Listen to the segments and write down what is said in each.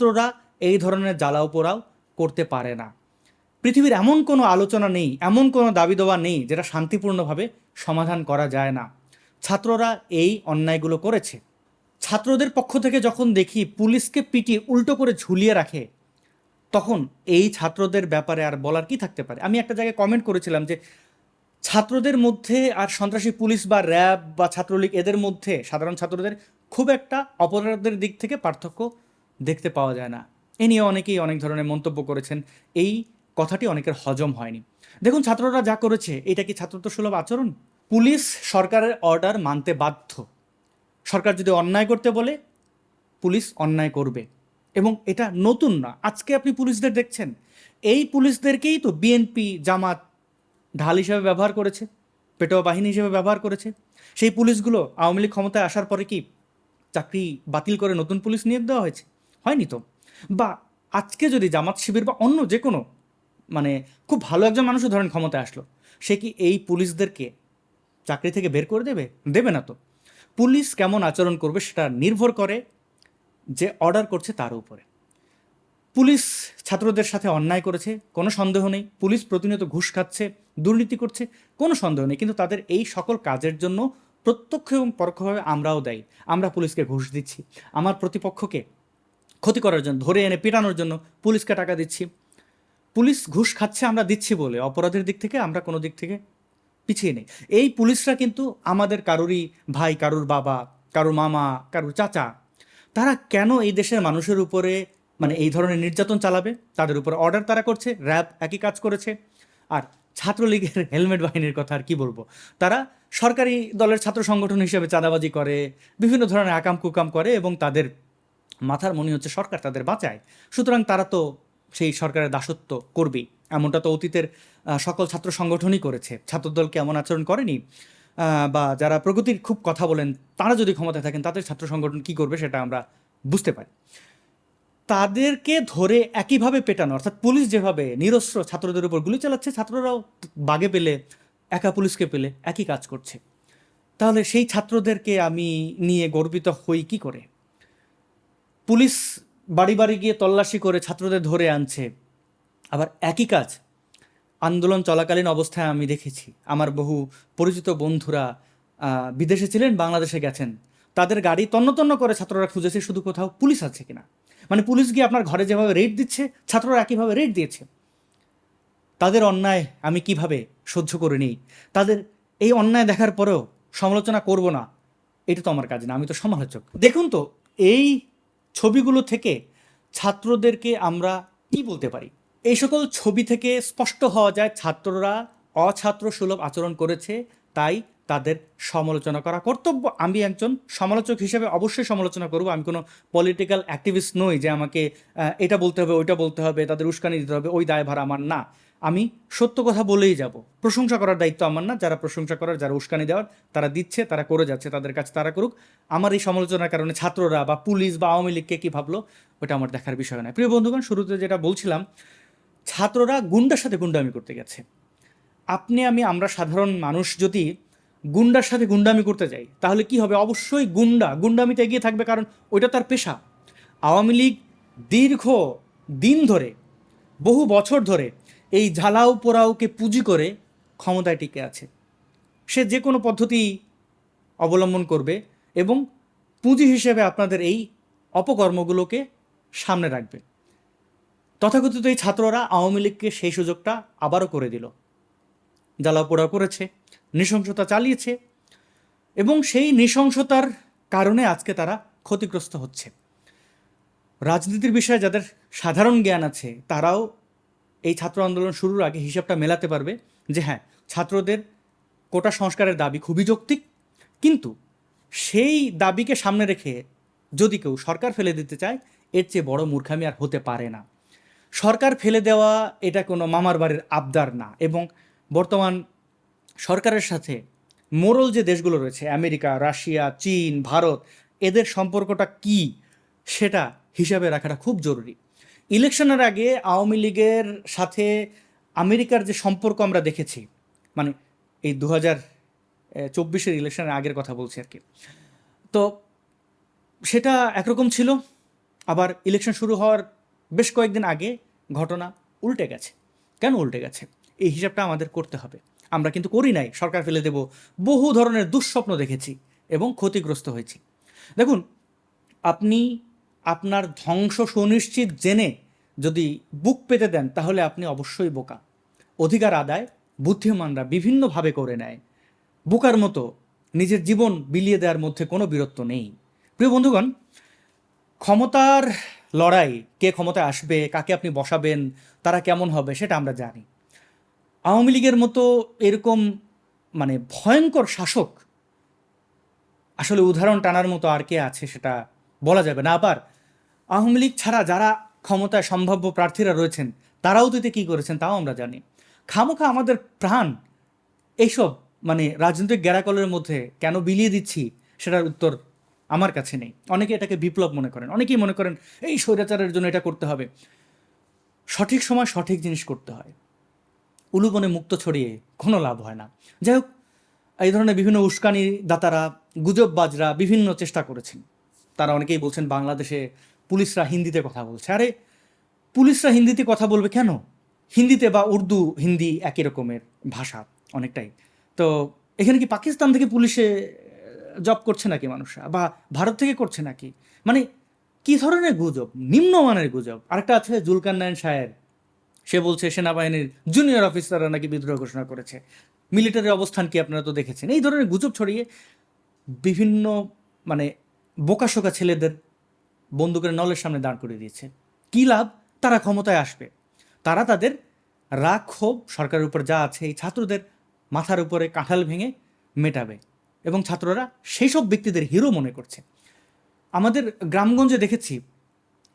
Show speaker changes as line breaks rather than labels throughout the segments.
ছাত্ররা এই ধরনের জ্বালাও পোড়াও করতে পারে না। পৃথিবীর এমন কোনো আলোচনা নেই, এমন কোনো দাবি দেওয়া নেই যেটা শান্তিপূর্ণভাবে সমাধান করা যায় না। ছাত্ররা এই অন্যায়গুলো করেছে। ছাত্রদের পক্ষ থেকে যখন দেখি পুলিশকে পিটিয়ে উল্টো করে ঝুলিয়ে রাখে, তখন এই ছাত্রদের ব্যাপারে আর বলার কি থাকতে পারে? আমি একটা জায়গায় কমেন্ট করেছিলাম যে ছাত্রদের মধ্যে আর সন্ত্রাসী পুলিশ বা র্যাব বা ছাত্রলীগ এদের মধ্যে সাধারণ ছাত্রদের খুব একটা অপরাধের দিক থেকে পার্থক্য দেখতে পাওয়া যায় না। এ নিয়ে অনেকেই অনেক ধরনের মন্তব্য করেছেন। এই কথাটি অনেকের হজম হয়নি। দেখুন, ছাত্ররা যা করেছে, এটা কি ছাত্রত্ব সুলভ আচরণ? পুলিশ সরকারের অর্ডার মানতে বাধ্য। সরকার যদি অন্যায় করতে বলে, পুলিশ অন্যায় করবে। এবং এটা নতুন না। আজকে আপনি পুলিশদের দেখছেন। এই পুলিশদেরকেই তো বিএনপি জামাত, ঢাল হিসেবে ব্যবহার করেছে, পেটোয়া বাহিনী হিসেবে ব্যবহার করেছে। সেই পুলিশগুলো আওয়ামী লীগ ক্ষমতায় আসার পরে কি চাকরি বাতিল করে নতুন পুলিশ নিয়োগ দেওয়া হয়েছে? হয়নি তো? বা আজকে যদি জামাত শিবির বা অন্য যে কোনো মানে খুব ভালো একজন মানুষও ধরেন ক্ষমতায় আসলো, সে কি এই পুলিশদেরকে চাকরি থেকে বের করে দেবে? দেবে না তো। পুলিশ কেমন আচরণ করবে সেটা নির্ভর করে যে অর্ডার করছে তার উপরে। পুলিশ ছাত্রদের সাথে অন্যায় করেছে, কোনো সন্দেহ নেই। পুলিশ প্রতিনিয়ত ঘুষ খাচ্ছে, দুর্নীতি করছে, কোনো সন্দেহ নেই। কিন্তু তাদের এই সকল কাজের জন্য প্রত্যক্ষ এবং পরোক্ষভাবে আমরাও দায়ী। আমরা পুলিশকে ঘুষ দিচ্ছি। আমার প্রতিপক্ষকে ক্ষতি করার জন্য, ধরে এনে পেটানোর জন্য পুলিশকে টাকা দিচ্ছি। পুলিশ ঘুষ খাচ্ছে আমরা দিচ্ছি বলে, অপরাধের দিক থেকে আমরা কোনো দিক থেকে পিছিয়ে নেই। এই পুলিশরা কিন্তু আমাদের কারোরই ভাই, কারুর বাবা, কারুর মামা, কারুর চাচা, তারা কেন এই দেশের মানুষের উপরে মানে এই ধরনের নির্যাতন চালাবে? তাদের উপরে অর্ডার তারা করছে, র্যাব একই কাজ করেছে। আর ছাত্রলীগের হেলমেট বাহিনীর কথা আর কি বলব? তারা সরকারি দলের ছাত্র সংগঠন হিসেবে চাঁদাবাজি করে, বিভিন্ন ধরনের আকাম কুকাম করে এবং তাদের মাথার মনে হচ্ছে সরকার, তাদের বাঁচায়। সুতরাং তারা তো সেই সরকারের দাসত্ব করবেই। এমনটা তো অতীতের সকল ছাত্র সংগঠনই করেছে। ছাত্রদলকে এমন আচরণ করেনি? বা যারা প্রগতির খুব কথা বলেন, তারা যদি ক্ষমতায় থাকেন, তাদের ছাত্র সংগঠন কি করবে সেটা আমরা বুঝতে পারি। তাদেরকে ধরে একইভাবে পেটানো, অর্থাৎ পুলিশ যেভাবে নিরস্ত্র ছাত্রদের উপর গুলি চালাচ্ছে, ছাত্ররাও বাগে পেলে, একা পুলিশকে পেলে একই কাজ করছে। তাহলে সেই ছাত্রদেরকে আমি নিয়ে গর্বিত হই কি করে? পুলিশ বাড়ি বাড়ি গিয়ে তল্লাশি করে ছাত্রদের ধরে আনছে। আবার একই কাজ, আন্দোলন চলাকালীন অবস্থায় আমি দেখেছি। আমার বহু পরিচিত বন্ধুরা বিদেশে ছিলেন, বাংলাদেশে গেছেন। তাদের গাড়ি তন্ন তন্ন করে ছাত্ররা খুঁজেছে, শুধু কোথাও পুলিশ আছে কিনা। মানে পুলিশ গিয়ে আপনার ঘরে যেভাবে রেড দিচ্ছে, ছাত্ররা একইভাবে রেড দিয়েছে। তাদের অন্যায় আমি কীভাবে সহ্য করে নিই? তাদের এই অন্যায় দেখার পরেও সমালোচনা করব না, এটা তো আমার কাজ না, আমি তো সমালোচক। দেখুন তো, এই ছবিগুলো থেকে ছাত্রদেরকে আমরা কি বলতে পারি? এই সকল ছবি থেকে স্পষ্ট হওয়া যায়, ছাত্ররা অছাত্র সুলভ আচরণ করেছে, তাই তাদের সমালোচনা করা কর্তব্য। আমি একজন সমালোচক হিসেবে অবশ্যই সমালোচনা করব। আমি কোনো পলিটিক্যাল অ্যাক্টিভিস্ট নই যে আমাকে এটা বলতে হবে, ওইটা বলতে হবে, তাদের উস্কানি দিতে হবে, ওই দায়ভার আমার না। আমি সত্য কথা বলেই যাব। প্রশংসা করার দায়িত্ব আমার না। যারা প্রশংসা করার, যারা উস্কানি দেওয়ার, তারা দিচ্ছে, তারা করে যাচ্ছে, তাদের কাছে তারা করুক। আমার এই সমালোচনার কারণে ছাত্ররা বা পুলিশ বা আওয়ামী লীগকে কী ভাবলো, ওটা আমার দেখার বিষয় নয়। প্রিয় বন্ধুগণ, শুরুতে যেটা বলছিলাম, ছাত্ররা গুন্ডার সাথে গুন্ডামি করতে গেছে। আপনি, আমি, আমরা সাধারণ মানুষ যদি গুন্ডার সাথে গুন্ডামি করতে যাই, তাহলে কি হবে? অবশ্যই গুন্ডা। গুন্ডামিতে এগিয়ে থাকবে কারণ ওইটা তার পেশা। আওয়ামী লীগ দীর্ঘ দিন ধরে, বহু বছর ধরে এই ঝালাও পোড়াওকে পুঁজি করে ক্ষমতায় টিকে আছে। সে যে কোনো পদ্ধতি অবলম্বন করবে এবং পুঁজি হিসেবে আপনাদের এই অপকর্মগুলোকে সামনে রাখবে। তথাকথিত এই ছাত্ররা আওয়ামী লীগকে সেই সুযোগটা আবারও করে দিল। জ্বালাও পোড়া করেছে, নৃশংসতা চালিয়েছে এবং সেই নৃশংসতার কারণে আজকে তারা ক্ষতিগ্রস্ত হচ্ছে। রাজনীতির বিষয়ে যাদের সাধারণ জ্ঞান আছে, তারাও এই ছাত্র আন্দোলন শুরুর আগে হিসাবটা মেলাতে পারবে যে হ্যাঁ ছাত্রদের কোটা সংস্কারের দাবি খুবই যৌক্তিক, কিন্তু সেই দাবিকে সামনে রেখে যদি কেউ সরকার ফেলে দিতে চায়, এর চেয়ে বড় মূর্খামি আর হতে পারে না। সরকার ফেলে দেওয়া এটা কোনো মামার বাড়ির আবদার না এবং বর্তমান সরকারের সাথে মোরল যে দেশগুলো রয়েছে, আমেরিকা, রাশিয়া, চীন, ভারত, এদের সম্পর্কটা কি, সেটা হিসাবে রাখাটা খুব জরুরি। ইলেকশনের আগে আওয়ামী লীগের সাথে আমেরিকার যে সম্পর্ক আমরা দেখেছি মানে এই দু হাজার চব্বিশের ইলেকশনের আগের কথা বলছি আর কি। তো সেটা একরকম ছিল, আবার ইলেকশন শুরু হওয়ার বেশ কয়েকদিন আগে ঘটনা উল্টে গেছে। কেন উল্টে গেছে? এই হিসাবটা আমাদের করতে হবে। আমরা কিন্তু করি নাই, সরকার ফেলে দেব, বহু ধরনের দুঃস্বপ্ন দেখেছি এবং ক্ষতিগ্রস্ত হয়েছি। দেখুন, আপনি আপনার ধ্বংস সুনিশ্চিত জেনে যদি বুক পেতে দেন, তাহলে আপনি অবশ্যই বোকা। অধিকার আদায়, বুদ্ধিমানরা বিভিন্নভাবে করে নেয়। বোকার মতো নিজের জীবন বিলিয়ে দেওয়ার মধ্যে কোনো বীরত্ব নেই। প্রিয় বন্ধুগণ, ক্ষমতার লড়াই, কে ক্ষমতায় আসবে, কাকে আপনি বসাবেন, তারা কেমন হবে, সেটা আমরা জানি। আওয়ামী লীগের মতো এরকম মানে ভয়ঙ্কর শাসক, আসলে উদাহরণ টানার মতো আর কে আছে সেটা বলা যাবে না। আবার আওয়ামী লীগ ছাড়া যারা ক্ষমতায় সম্ভাব্য প্রার্থীরা রয়েছেন, তারাও দিতে কী করেছেন তাও আমরা জানি। খামোখা আমাদের প্রাণ। এইসব মানে রাজনৈতিক গ্যারাকলের মধ্যে কেন বিলিয়ে দিচ্ছি সেটার উত্তর আমার কাছে নেই। অনেকে এটাকে বিপ্লব মনে করেন, অনেকেই মনে করেন, এই স্বৈরাচারের জন্য এটা করতে হবে। সঠিক সময় সঠিক জিনিস করতে হয়। উলুবনে মুক্ত ছড়িয়ে কোনো লাভ হয় না। যাই হোক, এই ধরনের বিভিন্ন উস্কানি দাতারা গুজববাজরা বিভিন্ন চেষ্টা করেছেন। তারা অনেকেই বলছেন বাংলাদেশে পুলিশরা হিন্দিতে কথা বলছে। আরে, পুলিশরা হিন্দিতে কথা বলবে কেন? হিন্দিতে বা উর্দু, হিন্দি একই রকমের ভাষা অনেকটাই। তো এখানে কি পাকিস্তান থেকে পুলিশে জব করছে নাকি মানুষরা? বা ভারত থেকে করছে নাকি? মানে কি ধরনের গুজব? নিম্নমানের গুজব। আরেকটা আছে জুলকার নায়ন শায়ের সে বলছে সেনাবাহিনীর জুনিয়র অফিসাররা নাকি বিদ্রোহ ঘোষণা করেছে। মিলিটারির অবস্থান কি আপনারা তো দেখেছেন? এই ধরনের গুজব ছড়িয়ে বিভিন্ন মানে বোকাশোকা ছেলেদের বন্দুকের নলের সামনে দাঁড় করিয়ে দিয়েছে। কী লাভ? তারা ক্ষমতায় আসবে। তারা তাদের রাগ, ক্ষোভ, সরকারের উপর যা আছে এই ছাত্রদের মাথার উপরে কাঁঠাল ভেঙে মেটাবে এবং ছাত্ররা সেই সব ব্যক্তিদের হিরো মনে করছে। আমাদের গ্রামগঞ্জে দেখেছি,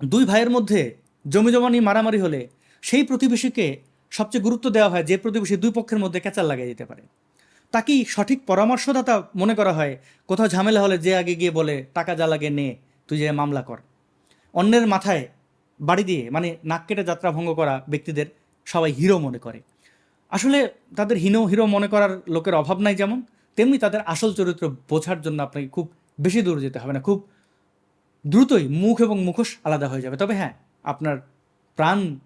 দুই ভাইয়ের মধ্যে জমি জমা নিয়ে মারামারি হলে সেই প্রতিবেশীকে সবচেয়ে গুরুত্ব দেওয়া হয় যে প্রতিবেশী দুই পক্ষের মধ্যে ক্যাচাল লাগিয়ে দিতে পারে। তাকেই সঠিক পরামর্শদাতা মনে করা হয়? কোথাও ঝামেলা হলে যে আগে গিয়ে বলে, টাকা যা লাগে নে, তুই যে মামলা কর। অন্যের মাথায় বাড়ি দিয়ে মানে নাক কেটে যাত্রা ভঙ্গ করা ব্যক্তিদের সবাই হিরো মনে করে। আসলে তাদের হিনো হিরো মনে করার লোকের অভাব নাই যেমন, তেমনি তাদের আসল চরিত্র বোঝার জন্য আপনাকে খুব বেশি দূর যেতে হবে না। খুব দ্রুতই মুখ এবং মুখোশ আলাদা হয়ে যাবে। তবে হ্যাঁ আপনার প্রাণ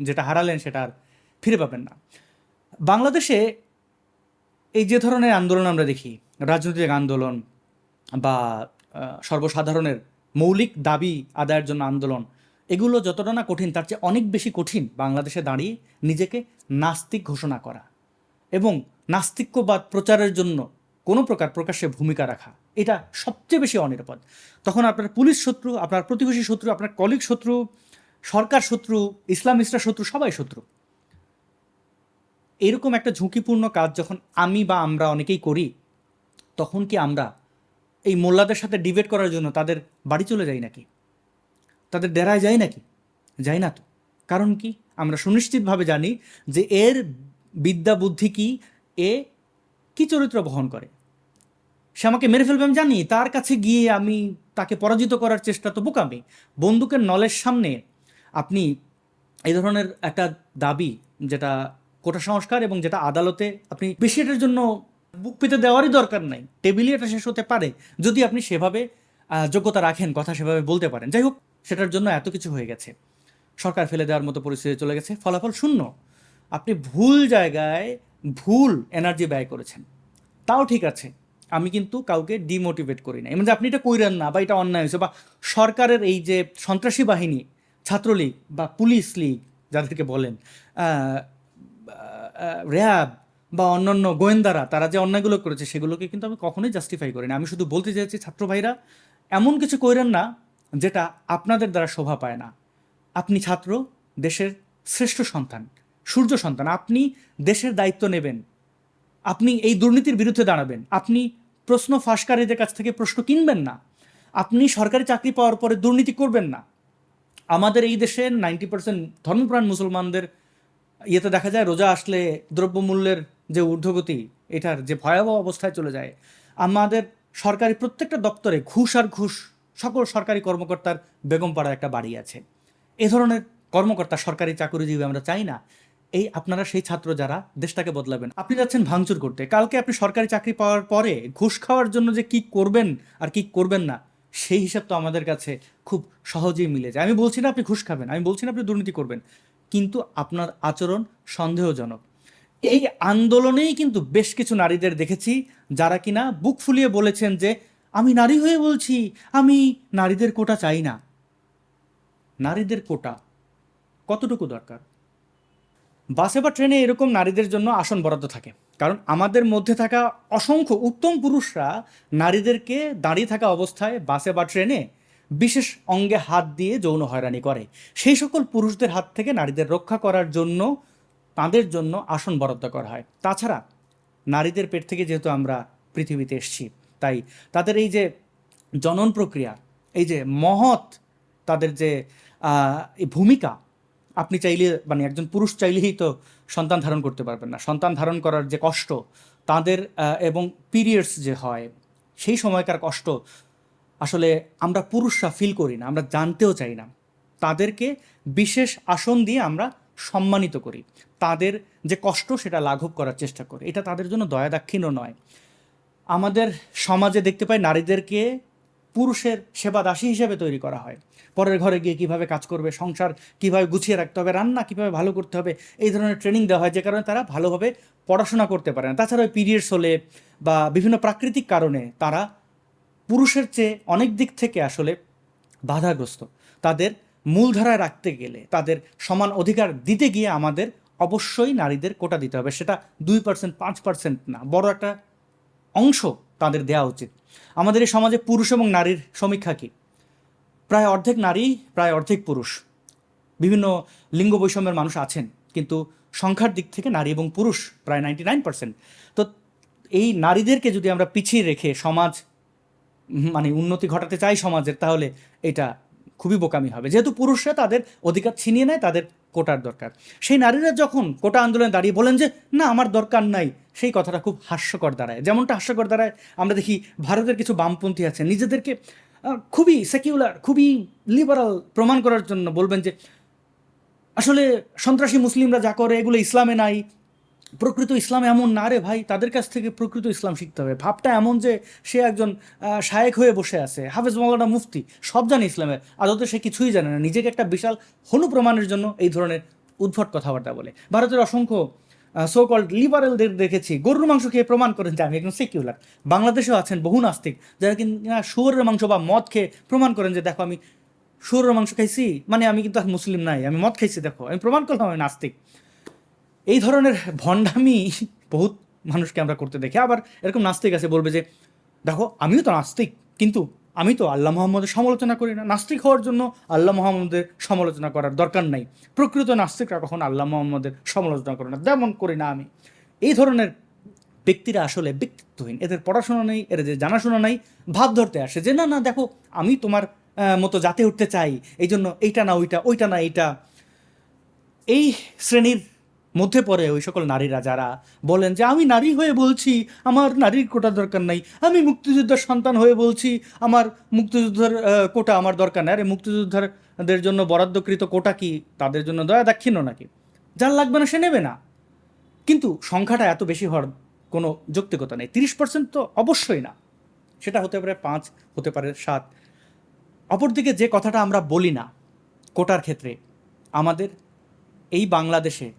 যেটা হারালেন সেটা আর ফিরে পাবেন না। বাংলাদেশে এই যে ধরনের আন্দোলন আমরা দেখি, রাজনৈতিক আন্দোলন বা সর্বসাধারণের মৌলিক দাবি আদায়ের জন্য আন্দোলন, এগুলো যতটা না কঠিন, তার চেয়ে অনেক বেশি কঠিন বাংলাদেশে দাঁড়িয়ে নিজেকে নাস্তিক ঘোষণা করা এবং নাস্তিক্যবাদ প্রচারের জন্য কোনো প্রকার প্রকাশ্যে ভূমিকা রাখা, এটা সবচেয়ে বেশি অনিরাপদ। তখন আপনার পুলিশ শত্রু, আপনার প্রতিবেশী শত্রু, আপনার কলিগ শত্রু, সরকার শত্রু ইসলামিস্টরা শত্রু, সবাই শত্রু। এরকম একটা ঝুঁকিপূর্ণ কাজ যখন আমি বা আমরা অনেকেই করি, তখন কি আমরা এই মোল্লাদের সাথে ডিবেট করার জন্য তাদের বাড়ি চলে যাই নাকি? তাদের ডেরায় যাই নাকি? যাই না তো। কারণ কি? আমরা সুনিশ্চিতভাবে জানি যে এর বিদ্যা বুদ্ধি কি? এ কি চরিত্র বহন করে? সে আমাকে মেরে ফেলবে আমি জানি, তার কাছে গিয়ে আমি তাকে পরাজিত করার চেষ্টা তো বোকামি। বন্দুকের নলের সামনে আপনি এই ধরনের একটা দাবি যেটা কোটা সংস্কার এবং যেটা আদালতে আপনি বেশি এটার জন্য বুক পেতে দেওয়ারই দরকার নাই। টেবিলে এটা শেষ হতে পারে যদি আপনি সেভাবে যোগ্যতা রাখেন, কথা সেভাবে বলতে পারেন। যাই হোক, সেটার জন্য এত কিছু হয়ে গেছে। সরকার ফেলে দেওয়ার মতো পরিস্থিতি চলে গেছে। ফলাফল শূন্য। আপনি ভুল জায়গায় ভুল এনার্জি ব্যয় করেছেন। তাও ঠিক আছে। আমি কিন্তু কাউকে ডিমোটিভেট করি না মানে আপনি এটা কইরেন না বা এটা অন্যায় হয়েছে বা সরকারের এই যে সন্ত্রাসী বাহিনী, ছাত্রলীগ বা পুলিশ লীগ, যাদেরকে বলেন র্যাব বা অন্যান্য গোয়েন্দারা, তারা যে অন্যায়গুলো করেছে, সেগুলোকে কিন্তু আমি কখনোই জাস্টিফাই করি না আমি শুধু বলতে চাইছি, ছাত্র ভাইরা, এমন কিছু কইরেন না যেটা আপনাদের দ্বারা শোভা পায় না। আপনি ছাত্র, দেশের শ্রেষ্ঠ সন্তান, সূর্য সন্তান, আপনি দেশের দায়িত্ব নেবেন। আপনি এই দুর্নীতির বিরুদ্ধে দাঁড়াবেন। আপনি প্রশ্ন ফাঁসকারীদের কাছ থেকে প্রশ্ন কিনবেন না। আপনি সরকারি চাকরি পাওয়ার পরে দুর্নীতি করবেন না। আমাদের এই দেশের নাইনটি পার্সেন্ট ধর্মপ্রাণ মুসলমানদের ইয়েতে দেখা যায় রোজা আসলে দ্রব্যমূল্যের যে ঊর্ধ্বগতি, এটার যে ভয়াবহ অবস্থায় চলে যায়। আমাদের সরকারি প্রত্যেকটা দপ্তরে ঘুষ আর ঘুষ, সকল সরকারি কর্মকর্তার বেগমপাড়ায় একটা বাড়ি আছে। এ ধরনের কর্মকর্তা, সরকারি চাকরিজীবী আমরা চাই না। এই আপনারা সেই ছাত্র যারা, দেশটাকে বদলাবেন। আপনি যাচ্ছেন ভাঙচুর করতে। কালকে আপনি সরকারি চাকরি পাওয়ার পরে ঘুষ খাওয়ার জন্য যে কি করবেন আর কি করবেন না, সেই হিসাব তো আমাদের কাছে খুব সহজেই মিলে যায়। আমি বলছি না আপনি ঘুষ খাবেন, আমি বলছি না আপনি দুর্নীতি করবেন। কিন্তু আপনার আচরণ সন্দেহজনক। এই আন্দোলনেই কিন্তু বেশ কিছু নারীদের দেখেছি যারা কিনা বুক ফুলিয়ে বলেছেন যে, আমি নারী হয়ে বলছি, আমি নারীদের কোটা চাই না। নারীদের কোটা কতটুকু দরকার? বাসে বা ট্রেনে এরকম নারীদের জন্য আসন বরাদ্দ থাকে। কারণ আমাদের মধ্যে থাকা অসংখ্য উত্তম পুরুষরা নারীদেরকে দাঁড়িয়ে থাকা অবস্থায় বাসে বা ট্রেনে বিশেষ অঙ্গে হাত দিয়ে যৌন হয়রানি করে। সেই সকল পুরুষদের হাত থেকে নারীদের রক্ষা করার জন্য, তাদের জন্য আসন বরাদ্দ করা হয়। তাছাড়া নারীদের পেট থেকে যেহেতু আমরা পৃথিবীতে এসেছি, তাই তাদের এই যে জনন প্রক্রিয়া, এই যে মহৎ তাদের যে ভূমিকা, আপনি চাইলে মানে একজন পুরুষ চাইলেই তো সন্তান ধারণ করতে পারবেন না। সন্তান ধারণ করার যে কষ্ট, তাদের এবং পিরিয়ডস যে হয়, সেই সময়কার কষ্ট আসলে আমরা পুরুষরা ফিল করি না, আমরা জানতেও চাই না। তাদেরকে বিশেষ আসন দিয়ে আমরা সম্মানিত করি। তাদের যে কষ্ট, সেটা লাঘব করার চেষ্টা করি। এটা তাদের জন্য দয়া দাক্ষিণ্য নয়। আমাদের সমাজে দেখতে পাই নারীদেরকে পুরুষের সেবা দাসী হিসেবে তৈরি করা হয়। পরের ঘরে গিয়ে কীভাবে কাজ করবে, সংসার কীভাবে গুছিয়ে রাখতে হবে, রান্না কীভাবে ভালো করতে হবে, এই ধরনের ট্রেনিং দেওয়া হয়, যে কারণে তারা ভালোভাবে পড়াশোনা করতে পারে না। তাছাড়া ওই পিরিয়ডস হলে বা বিভিন্ন প্রাকৃতিক কারণে তারা পুরুষের চেয়ে অনেক দিক থেকে আসলে বাধাগ্রস্ত। তাদের মূলধারায় রাখতে গেলে, তাদের সমান অধিকার দিতে গিয়ে আমাদের অবশ্যই নারীদের কোটা দিতে হবে। সেটা দুই পার্সেন্ট, পাঁচ পার্সেন্ট না, বড় একটা অংশ তাদের দেওয়া উচিত। আমাদের এই সমাজে পুরুষ এবং নারীর সমীক্ষা কী? প্রায় অর্ধেক নারী, প্রায় অর্ধেক পুরুষ। বিভিন্ন লিঙ্গ বৈষম্যের মানুষ আছেন, কিন্তু সংখ্যার দিক থেকে নারী এবং পুরুষ প্রায় নাইনটি নাইন পার্সেন্ট। তো এই নারীদেরকে যদি আমরা পিছিয়ে রেখে সমাজ মানে উন্নতি ঘটাতে চাই সমাজের, তাহলে এটা খুবই বোকামি হবে। যেহেতু পুরুষরা তাদের অধিকার ছিনিয়ে নেয়, তাদের কোটার দরকার। সেই নারীরা যখন কোটা আন্দোলনে দাঁড়িয়ে বলেন যে, না, আমার দরকার নাই সেই কথাটা খুব হাস্যকর দাঁড়ায়। যেমনটা হাস্যকর দাঁড়ায়, আমরা দেখি ভারতের কিছু বামপন্থী আছে, নিজেদেরকে খুবই সেকিউলার খুবই লিবারাল প্রমাণ করার জন্য বলবেন যে, আসলে সন্ত্রাসী মুসলিমরা যা করে, এগুলো ইসলামে নাই প্রকৃত ইসলাম এমন না রে ভাই, তাদের কাছ থেকে প্রকৃত ইসলাম শিখতে হবে। ভাবটা এমন যে সে একজন শায়েক হয়ে বসে আছে। হাফেজ মৌলানা মুফতি, সব জানে ইসলামের আদতে সে কিছুই জানে না। নিজেকে একটা বিশাল হনু প্রমাণের জন্য এই ধরনের উদ্ভট কথাবার্তা বলে। ভারতের অসংখ্য সো কল্ড লিবারেলদের দেখেছি। গরুর মাংস খেয়ে প্রমাণ করেন যে আমি একজন সেকিউলার বাংলাদেশেও আছেন বহু নাস্তিক, যারা কিনা শুয়োরের মাংস বা মদ খেয়ে প্রমাণ করেন যে, দেখো, আমি শুয়োরের মাংস খাইছি মানে আমি কিন্তু মুসলিম নাই, আমি মদ খাইছি, দেখো, আমি প্রমাণ করলাম আমি নাস্তিক। এই ধরনের ভণ্ডামি বহুত মানুষকে আমরা করতে দেখি। আবার এরকম নাস্তিক আছে, বলবে যে, দেখো, আমিও তো নাস্তিক, কিন্তু আমি তো আল্লাহ মোহাম্মদের সমালোচনা করি না। নাস্তিক হওয়ার জন্য আল্লাহ মোহাম্মদের সমালোচনা করার দরকার নাই। প্রকৃত নাস্তিকরা কখন আল্লাহ মোহাম্মদের সমালোচনা করে না, যেমন করি না আমি। এই ধরনের ব্যক্তিরা আসলে ব্যক্তিত্বহীন। এদের পড়াশোনা নেই, এদের যে জানাশোনা নেই, ভাব ধরতে আসে যে, না না, দেখো, আমি তোমার মতো জাতে উঠতে চাই এই জন্য এইটা না, ওইটা ওইটা না, এইটা। এই শ্রেণির মধ্যে পড়ে ওই সকল নারীরা যারা বলেন যে, আমি নারী হয়ে বলছি, আমার নারীর কোটা দরকার নাই। আমি মুক্তিযোদ্ধার সন্তান হয়ে বলছি, আমার মুক্তিযুদ্ধের কোটা আমার দরকার নাই। আরে মুক্তিযোদ্ধাদের জন্য বরাদ্দকৃত কোটা কি? তাদের জন্য দয়া দাক্ষিণ্য নাকি? যার লাগবে না, সে নেবে না। কিন্তু সংখ্যাটা এত বেশি হওয়ার কোনো যৌক্তিকতা নেই। তিরিশ পার্সেন্ট তো অবশ্যই না। সেটা হতে পারে পাঁচ, হতে পারে সাত। অপরদিকে যে কথাটা আমরা বলি না কোটার ক্ষেত্রে, আমাদের এই বাংলাদেশে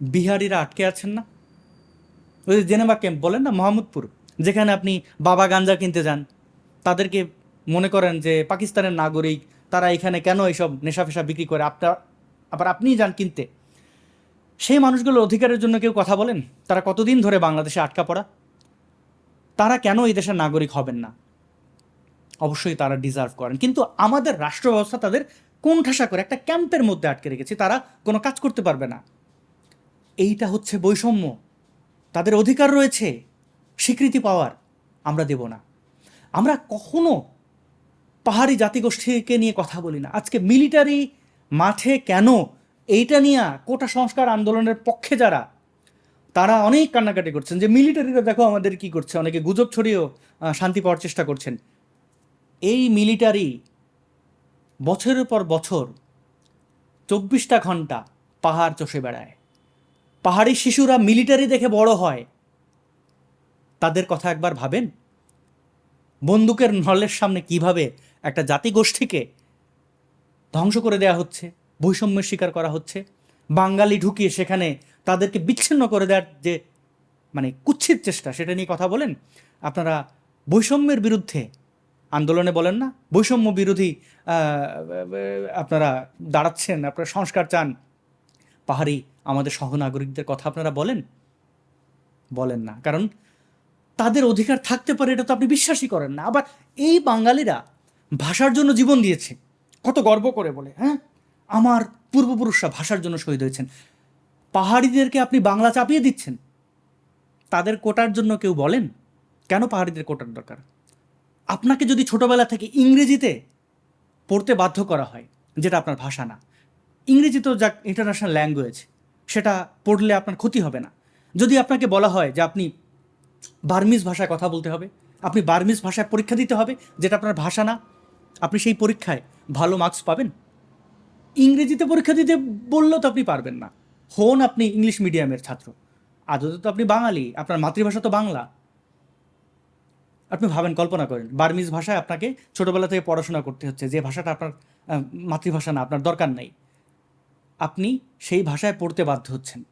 বিহারিরা আটকে আছেন না? ওই যে জেনেভা ক্যাম্প বলেন না, মোহাম্মদপুর, যেখানে আপনি বাবা গাঞ্জা কিনতে যান। তাদেরকে মনে করেন যে পাকিস্তানের নাগরিক, তারা এখানে কেন এইসব নেশা ফেশা বিক্রি করে? আপনার আবার আপনিই যান কিনতে। সেই মানুষগুলোর অধিকারের জন্য কেউ কথা বলেন? তারা কতদিন ধরে বাংলাদেশে আটকা পড়া? তারা কেন এই দেশের নাগরিক হবেন না? অবশ্যই তারা ডিজার্ভ করেন। কিন্তু আমাদের রাষ্ট্র ব্যবস্থা তাদের কোণঠাসা করে, একটা ক্যাম্পের মধ্যে আটকে রেখেছে। তারা কোনো কাজ করতে পারবে না। এইটা হচ্ছে বৈষম্য। তাদের অধিকার রয়েছে, স্বীকৃতি পাওয়ার আমরা দেব না। আমরা কখনো পাহাড়ি জাতিগোষ্ঠীকে নিয়ে কথা বলি না। আজকে মিলিটারি মাঠে কেন এইটা নিয়ে কোটা সংস্কার আন্দোলনের পক্ষে যারা, তারা অনেক কান্নাকাটি করছেন যে মিলিটারিরা দেখো আমাদের কি করছে, অনেকে গুজব ছড়িয়েও শান্তি পাওয়ার চেষ্টা করছেন। এই মিলিটারি বছরের পর বছর চব্বিশটা ঘণ্টা পাহাড় চষে বেড়ায়। পাহাড়ি শিশুরা মিলিটারি দেখে বড় হয়। তাদের কথা একবার ভাবেন? বন্দুকের নলের সামনে কীভাবে একটা জাতিগোষ্ঠীকে ধ্বংস করে দেওয়া হচ্ছে, বৈষম্যের শিকার করা হচ্ছে, বাঙালি ঢুকিয়ে সেখানে তাদেরকে বিচ্ছিন্ন করে দেওয়ার যে মানে কুচ্ছিত চেষ্টা, সেটা নিয়ে কথা বলেন? আপনারা বৈষম্যের বিরুদ্ধে আন্দোলনে বলেন না? বৈষম্য বিরোধী আপনারা দাঁড়াচ্ছেন, আপনারা সংস্কার চান, পাহাড়ি আমাদের সহনাগরিকদের কথা আপনারা বলেন? বলেন না। কারণ তাদের অধিকার থাকতে পারে, এটা তো আপনি বিশ্বাসই করেন না। আবার এই বাঙালিরা ভাষার জন্য জীবন দিয়েছে। কত গর্ব করে বলে হ্যাঁ? আমার পূর্বপুরুষরা ভাষার জন্য শহীদ হয়েছেন। পাহাড়িদেরকে আপনি বাংলা চাপিয়ে দিচ্ছেন। তাদের কোটার জন্য কেউ বলেন? কেন পাহাড়িদের কোটার দরকার? আপনাকে যদি ছোটবেলা থেকে ইংরেজিতে পড়তে বাধ্য করা হয়, যেটা আপনার ভাষা না, ইংরেজি তো যা ইন্টারন্যাশনাল ল্যাঙ্গুয়েজ সেটা পড়লে আপনার ক্ষতি হবে না। যদি আপনাকে বলা হয় যে আপনি বার্মিজ ভাষায় কথা বলতে হবে, আপনি বার্মিজ ভাষায় পরীক্ষা দিতে হবে, যেটা আপনার ভাষা না, আপনি সেই পরীক্ষায় ভালো মার্কস পাবেন। ইংরেজিতে পরীক্ষা দিতে বললেও তো আপনি পারবেন না। হন আপনি ইংলিশ মিডিয়ামের ছাত্র। আদতে তো আপনি বাঙালি, আপনার মাতৃভাষা তো বাংলা। আপনি ভাবেন, কল্পনা করেন, বার্মিজ ভাষায় আপনাকে ছোটোবেলা থেকে পড়াশোনা করতে হচ্ছে, যে ভাষাটা আপনার মাতৃভাষা না, আপনার দরকার নাই। আপনি সেই ভাষায় পড়তে বাধ্য হচ্ছেন।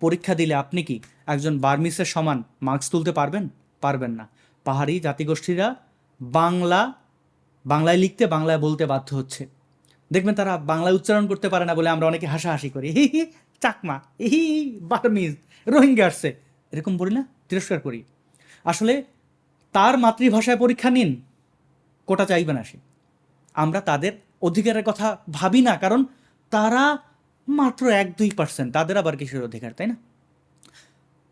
পরীক্ষা দিলে আপনি কি একজন বার্মিসের সমান মার্কস তুলতে পারবেন? পারবেন না। পাহাড়ি জাতিগোষ্ঠীরা বাংলা, বাংলায় লিখতে, বাংলায় বলতে বাধ্য হচ্ছে। দেখবেন তারা বাংলায় উচ্চারণ করতে পারে না বলে আমরা অনেকে হাসাহাসি করি। হি হি, চাকমা হি, বার্মিজ, রোহিঙ্গা আসছে। এরকম বলি না, তিরস্কার করি। আসলে তার মাতৃভাষায় পরীক্ষা নিন, কোটা চাইবে না সে। আমরা তাদের অধিকারের কথা ভাবি না, কারণ তারা মাত্র এক দুই পার্সেন্ট তাদের আবার কিসের অধিকার, তাই না?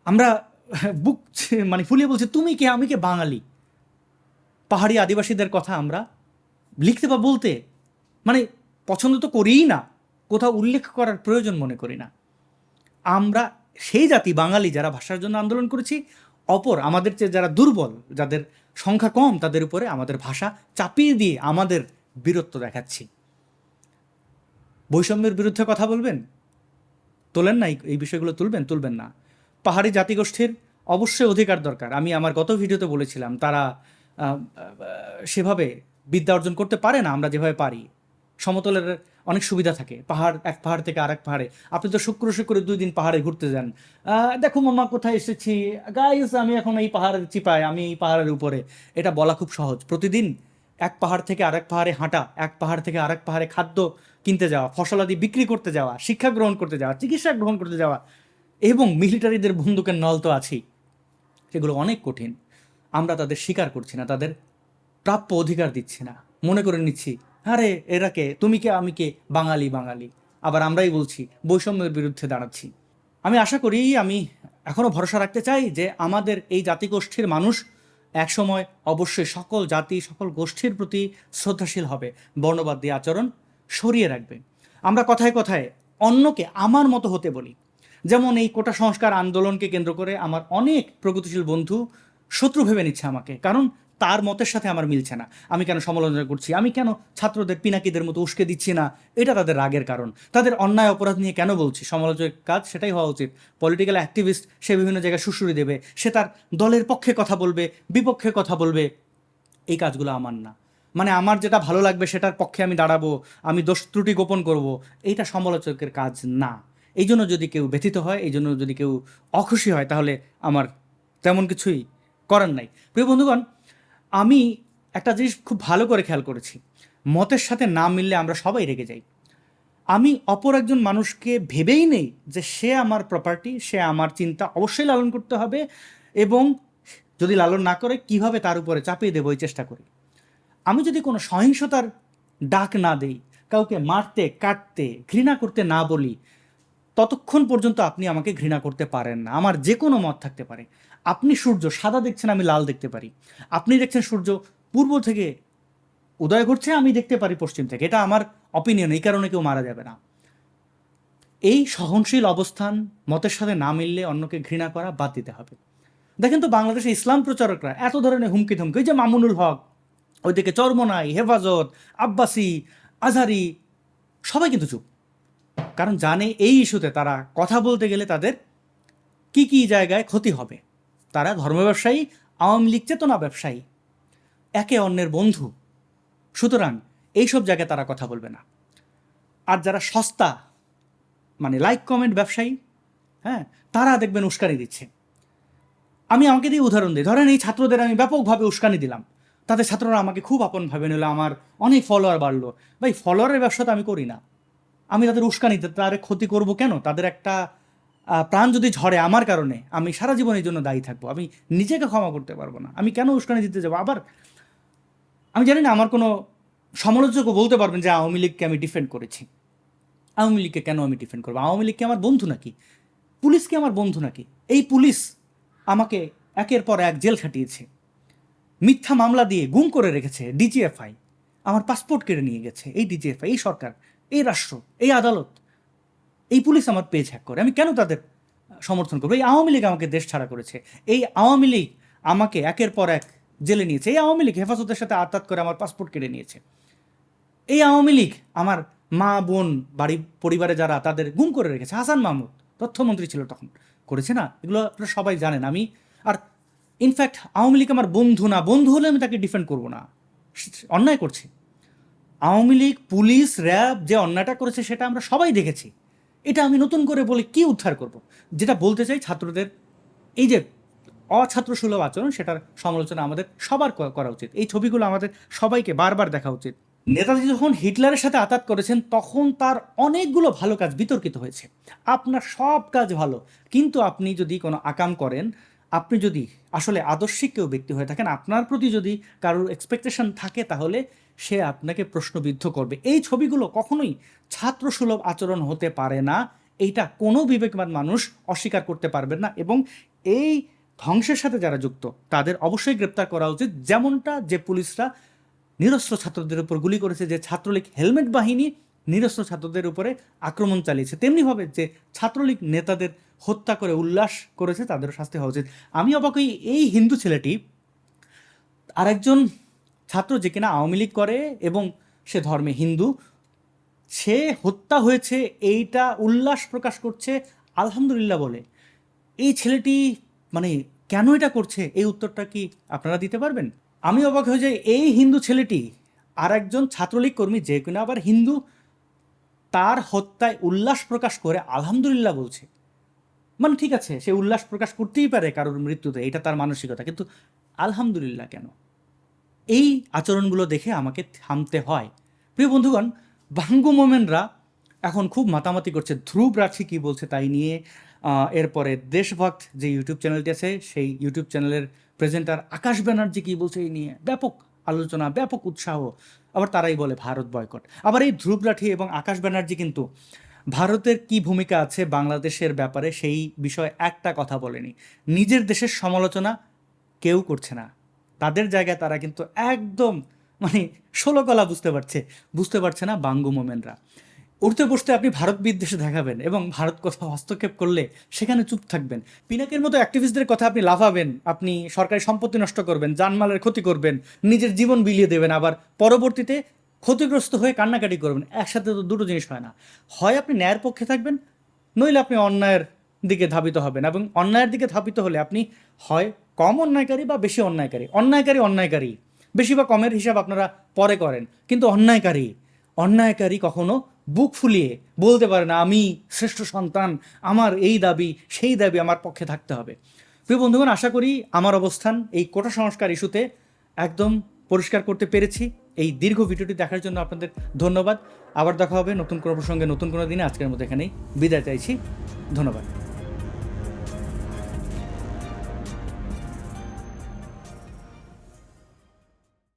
আমরা বুক মানে ফুলিয়ে বলছি, তুমি কে? আমি কে? বাঙালি। পাহাড়ি আদিবাসীদের কথা আমরা লিখতে বা বলতে মানে পছন্দ তো করিই না, কোথাও উল্লেখ করার প্রয়োজন মনে করি না। আমরা সেই জাতি, বাঙালি, যারা ভাষার জন্য আন্দোলন করেছি, অপর আমাদের চেয়ে যারা দুর্বল, যাদের সংখ্যা কম, তাদের উপরে আমাদের ভাষা চাপিয়ে দিয়ে আমাদের বীরত্ব দেখাচ্ছি। বৈষম্যের বিরুদ্ধে কথা বলবেন? তোলেন না এই- বিষয়গুলো তুলবেন তুলবেন না। পাহাড়ি জাতিগোষ্ঠীর অবশ্যই অধিকার দরকার। আমি আমার গত ভিডিওতে বলেছিলাম, তারা সেভাবে বিদ্যা অর্জন করতে পারে না, আমরা যেভাবে পারি। সমতলের অনেক সুবিধা থাকে। পাহাড়, এক পাহাড় থেকে আরেক পাহাড়ে। আপনি তো শুক্র শুক্র দুই দিন পাহাড়ে ঘুরতে যান। দেখো মামা, কোথায় এসেছি? গাইস আমি এখন এই পাহাড়ের চিপায়, আমি এই পাহাড়ের উপরে। এটা বলা খুব সহজ। প্রতিদিন এক পাহাড় থেকে আরেক পাহাড়ে হাঁটা, এক পাহাড় থেকে আরেক পাহাড়ে খাদ্য কিনতে যাওয়া, ফসলাদি বিক্রি করতে যাওয়া, শিক্ষা গ্রহণ করতে যাওয়া, চিকিৎসা গ্রহণ করতে যাওয়া এবং মিলিটারিদের বন্দুকের নল তো আছেই, সেগুলো অনেক কঠিন। আমরা তাদের স্বীকার করছি না, তাদের প্রাপ্য অধিকার দিচ্ছি না। মনে করে নিচ্ছি, আরে, এরা কে? তুমি কে? আমি কে? বাঙালি বাঙালি। আবার আমরাই বলছি, বৈষম্যের বিরুদ্ধে দাঁড়াচ্ছি। আমি আশা করি, আমি এখনও ভরসা রাখতে চাই যে আমাদের এই জাতিগোষ্ঠীর মানুষ একসময় অবশ্যই সকল জাতি, সকল গোষ্ঠীর প্রতি শ্রদ্ধাশীল হবে। বর্ণবাদ দিয়ে আচরণ সরিয়ে রাখবে। আমরা কথায় কথায় অন্যকে আমার মতো হতে বলি। যেমন এই কোটা সংস্কার আন্দোলনকে কেন্দ্র করে আমার অনেক প্রগতিশীল বন্ধু শত্রু ভেবে নিচ্ছে আমাকে, কারণ তার মতের সাথে আমার মিলছে না। আমি কেন সমালোচনা করছি? আমি কেন ছাত্রদের পিনাকিদের মতো উস্কে দিচ্ছি না? এটা তাদের রাগের কারণ। তাদের অন্যায় অপরাধ নিয়ে কেন বলছি? সমালোচকের কাজ সেটাই হওয়া উচিত। পলিটিক্যাল অ্যাক্টিভিস্ট সে বিভিন্ন জায়গায় সুশুরি দেবে। সে তার দলের পক্ষে কথা বলবে, বিপক্ষে কথা বলবে। এই কাজগুলো আমার না। মানে আমার যেটা ভালো লাগবে সেটার পক্ষে আমি দাঁড়াবো, আমি দোষ ত্রুটি গোপন করব, এইটা সমালোচকের কাজ না। এই জন্য যদি কেউ ব্যথিত হয়, এই জন্য যদি কেউ অখুশি হয়, তাহলে আমার তেমন কিছুই করার নাই। প্রিয় বন্ধুগণ, আমি একটা জিনিস খুব ভালো করে খেয়াল করেছি। মতের সাথে না মিললে আমরা সবাই রেগে যাই। আমি অপর একজন মানুষকে ভেবেই নেই যে সে আমার প্রপার্টি সে আমার চিন্তা অবশ্যই লালন করতে হবে এবং যদি লালন না করে, কীভাবে তার উপরে চাপিয়ে দেবো, এই চেষ্টা করি। আমি যদি কোনো সহিংসতার ডাক না দেই, কাউকে মারতে, কাটতে, ঘৃণা করতে না বলি, ততক্ষণ পর্যন্ত আপনি আমাকে ঘৃণা করতে পারেন না। আমার যে কোনো মত থাকতে পারে। আপনি সূর্য, সাদা দেখছেন, আমি লাল দেখতে পারি। আপনি দেখছেন সূর্য, পূর্ব থেকে উদয় ঘটছে, আমি দেখতে পারি পশ্চিম থেকে। এটা আমার অপিনিয়ন এই কারণে কেউ মারা যাবে না। এই সহনশীল অবস্থান মতের সাথে না মিললে অন্যকে ঘৃণা করা বাদ দিতে হবে। দেখেন তো বাংলাদেশে ইসলাম প্রচারকরা এত ধরনের হুমকি ধমকি যে মামুনুল হক ওইদিকে চরমনাই, হেফাজত, আব্বাসি, আজহারি, সবাই কিন্তু চুপ। কারণ জানে এই ইস্যুতে তারা কথা বলতে গেলে তাদের কি কি জায়গায় ক্ষতি হবে। তারা ধর্ম ব্যবসায়ী, আওয়ামী লীগ চেতনা ব্যবসায়ী, একে অন্যের বন্ধু। সুতরাং এইসব জায়গায় তারা কথা বলবে না। আর যারা সস্তা মানে লাইক কমেন্ট ব্যবসায়ী হ্যাঁ তারা দেখবেন উস্কানি দিচ্ছে। আমি আমাকে দিয়ে উদাহরণ দিই। ধরেন এই ছাত্রদের আমি ব্যাপকভাবে উস্কানি দিলাম। তাদের ছাত্ররা আমাকে খুব আপন ভাবে নিল, আমার অনেক ফলোয়ার বাড়লো। ভাই ফলোয়ারের ব্যবসা তো আমি করি না। আমি তাদের উস্কানি তাদের ক্ষতি করব কেন? তাদের একটা প্রাণ যদি ঝরে আমার কারণে, আমি সারা জীবন এই জন্য দায়ী থাকব। আমি নিজেকে ক্ষমা করতে পারব না। আমি কেন উস্কানি দিতে যাব? আবার, আমি জানি না, আমার কোনো সমালোচকও বলতে পারবেন যে আওয়ামী লীগকে আমি ডিফেন্ড করেছি। আওয়ামী লীগকে কেন আমি ডিফেন্ড করব? আওয়ামী লীগকে আমার বন্ধু নাকি? পুলিশ কি আমার বন্ধু নাকি? এই পুলিশ আমাকে একের পর এক জেল খাটিয়েছে। মিথ্যা মামলা দিয়ে গুম করে রেখেছে ডিজিএফআই আমার পাসপোর্ট কেড়ে নিয়ে গেছে এই ডিজিএফআই এই সরকার, এই রাষ্ট্র, এই আদালত। এই পুলিশ আমার পেজ হ্যাক করে। আমি কেন তাদের সমর্থন করব? এই আওয়ামী লীগ আমাকে দেশ ছাড়া করেছে। এই আওয়ামী লীগ আমাকে একের পর এক জেলে নিয়েছে। এই আওয়ামী লীগ হেফাজতের সাথে আত্মাত করে আমার পাসপোর্ট কেড়ে নিয়েছে। এই আওয়ামী লীগ আমার মা, বোন, বাড়ি, পরিবারে যারা তাদের গুম করে রেখেছে। হাসান মাহমুদ, তথ্যমন্ত্রী ছিল তখন। করেছে না? এগুলো আপনারা সবাই জানেন। আমি ইনফ্যাক্ট আওয়ামী লীগ আমার বন্ধু না। বন্ধু হলে আমি তাকে ডিফেন্ড করব না। অন্যায় করছে। আওয়ামী লীগ, পুলিশ, র্যাব যে অন্যায়টা করেছে সেটা আমরা সবাই দেখেছি। এটা আমি নতুন করে বলে কি উদ্ধার করব? যেটা বলতে চাই ছাত্রদের, এই যে অছাত্র সুলভ আচরণ, সেটার সমালোচনা আমাদের সবার করা উচিত। এই ছবিগুলো আমাদের সবাইকে বারবার দেখা উচিত। নেতাজি যখন হিটলারের সাথে আতাত করেছেন, তখন তার অনেকগুলো ভালো কাজ বিতর্কিত হয়েছে। আপনার সব কাজ ভালো। কিন্তু আপনি যদি কোনো আকাম করেন আপনি যদি আসলে আদর্শিক কেউ ব্যক্তি হয়ে থাকেন, আপনার প্রতি যদি কারোর এক্সপেকটেশন থাকে তাহলে সে আপনাকে প্রশ্নবিদ্ধ করবে। এই ছবিগুলো কখনোই ছাত্র সুলভ আচরণ হতে পারে না। এইটা কোনো বিবেকবান মানুষ অস্বীকার করতে পারবেন না এবং এই ধ্বংসের সাথে যারা যুক্ত, তাদের অবশ্যই গ্রেপ্তার করা উচিত। যেমনটা যে পুলিশরা নিরস্ত্র ছাত্রদের উপর গুলি করেছে, যে ছাত্রলীগ হেলমেট বাহিনী নিরস্ত্র ছাত্রদের উপরে আক্রমণ চালিয়েছে। তেমনিভাবে যে ছাত্রলীগ নেতাদের হত্যা করে, উল্লাস করেছে, তাদেরও শাস্তি হওয়া উচিত। আমি অবাক এই হিন্দু ছেলেটি আরেকজন ছাত্র যে কিনা আওয়ামী লীগ করে এবং সে ধর্মে হিন্দু, সে হত্যা হয়েছে, এইটা উল্লাস প্রকাশ করছে, আলহামদুলিল্লাহ বলে। এই ছেলেটি মানে কেন এটা করছে? এই উত্তরটা কি আপনারা দিতে পারবেন? আমি অবাক হয়ে যাই এই হিন্দু ছেলেটি আর একজন ছাত্রলীগ কর্মী যে কিনা আবার হিন্দু তার হত্যায় উল্লাস প্রকাশ করে আলহামদুলিল্লাহ বলছে। মানে ঠিক আছে, সে উল্লাস প্রকাশ করতেই পারে কারোর মৃত্যুতে, এটা তার মানসিকতা, কিন্তু আলহামদুলিল্লাহ কেন? এই আচরণগুলো দেখে আমাকে থামতে হয়। প্রিয় বন্ধুগণ, বাঙ্গু মোমেনরা এখন খুব মাতামাতি করছে। ধ্রুব রাঠি কী বলছে তাই নিয়ে এরপরে দেশভক্ত যে ইউটিউব চ্যানেলটি আছে, সেই ইউটিউব চ্যানেলের প্রেজেন্টার আকাশ ব্যানার্জি কী বলছে এই নিয়ে, ব্যাপক আলোচনা, ব্যাপক উৎসাহ। আবার তারাই বলে ভারত বয়কট। আবার এই ধ্রুব রাঠি এবং আকাশ ব্যানার্জি কিন্তু ভারতের কি ভূমিকা আছে বাংলাদেশের ব্যাপারে সেই বিষয়ে একটা কথা বলেনি। নিজের দেশের সমালোচনা কেউ করছে না। তাদের জায়গায় তারা কিন্তু একদম মানে ষোলো কলা বুঝতে পারছে। বুঝতে পারছে না বাঙ্গু মোমেনরা। উঠতে বসতে আপনি ভারত বিদ্বেষে দেখাবেন এবং ভারত কোথাও হস্তক্ষেপ করলে সেখানে চুপ থাকবেন। পিনাকের মতো অ্যাক্টিভিস্টদের কথা আপনি লাফাবেন, আপনি সরকারি সম্পত্তি নষ্ট করবেন জানমালের ক্ষতি করবেন, নিজের জীবন বিলিয়ে দেবেন, আবার পরবর্তীতে ক্ষতিগ্রস্ত হয়ে কান্নাকাটি করবেন। একসাথে তো দুটো জিনিস হয় না। হয় আপনি ন্যায়ের পক্ষে থাকবেন, নইলে আপনি অন্যায়ের দিকে ধাবিত হবেন এবং অন্যায়ের দিকে ধাবিত হলে আপনি হয় কম অন্যায়কারী বা বেশি অন্যায়কারী। অন্যায়কারী অন্যায়কারী। বেশি বা কমের হিসাব আপনারা পরে করেন, কিন্তু অন্যায়কারী। অন্যায়কারী কখনো বুক ফুলিয়ে বলতে পারে না, আমি শ্রেষ্ঠ সন্তান, আমার এই দাবি, সেই দাবি আমার পক্ষে থাকতে হবে। প্রিয় বন্ধুগণ, আশা করি আমার অবস্থান এই কোটা সংস্কার ইস্যুতে একদম পরিষ্কার করতে পেরেছি। এই দীর্ঘ ভিডিওটি দেখার জন্য আপনাদের ধন্যবাদ। আবার দেখা হবে নতুন কোনো প্রসঙ্গে, নতুন কোনো দিনে। আজকের মধ্যে এখানেই বিদায় চাইছি। ধন্যবাদ।